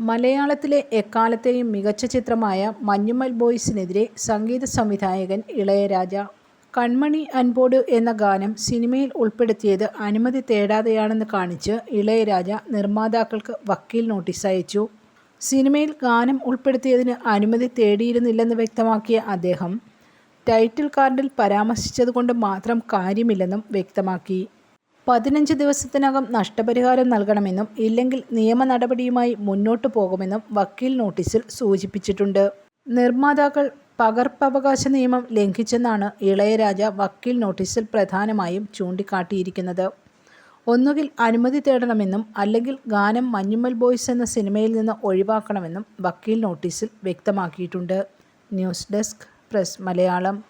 മലയാളത്തിലെ എക്കാലത്തെയും മികച്ച ചിത്രമായ മഞ്ഞുമൽ ബോയ്സിനെതിരെ സംഗീത സംവിധായകൻ ഇളയരാജ കൺമണി അൻപോട് എന്ന ഗാനം സിനിമയിൽ ഉൾപ്പെടുത്തിയത് അനുമതി തേടാതെയാണെന്ന് കാണിച്ച് ഇളയരാജ നിർമ്മാതാക്കൾക്ക് വക്കീൽ നോട്ടീസ് അയച്ചു. സിനിമയിൽ ഗാനം ഉൾപ്പെടുത്തിയതിന് അനുമതി തേടിയിരുന്നില്ലെന്ന് വ്യക്തമാക്കിയ അദ്ദേഹം ടൈറ്റിൽ കാർഡിൽ പരാമർശിച്ചതുകൊണ്ട് മാത്രം കാര്യമില്ലെന്നും വ്യക്തമാക്കി. പതിനഞ്ച് ദിവസത്തിനകം നഷ്ടപരിഹാരം നൽകണമെന്നും ഇല്ലെങ്കിൽ നിയമ നടപടിയുമായി മുന്നോട്ടു പോകുമെന്നും വക്കീൽ നോട്ടീസിൽ സൂചിപ്പിച്ചിട്ടുണ്ട്. നിർമ്മാതാക്കൾ പകർപ്പവകാശ നിയമം ലംഘിച്ചെന്നാണ് ഇളയരാജ വക്കീൽ നോട്ടീസിൽ പ്രധാനമായും ചൂണ്ടിക്കാട്ടിയിരിക്കുന്നത്. ഒന്നുകിൽ അനുമതി തേടണമെന്നും അല്ലെങ്കിൽ ഗാനം മഞ്ഞുമ്മൽ ബോയ്സ് എന്ന സിനിമയിൽ നിന്ന് ഒഴിവാക്കണമെന്നും വക്കീൽ നോട്ടീസിൽ വ്യക്തമാക്കിയിട്ടുണ്ട്. News desk press Malayalam.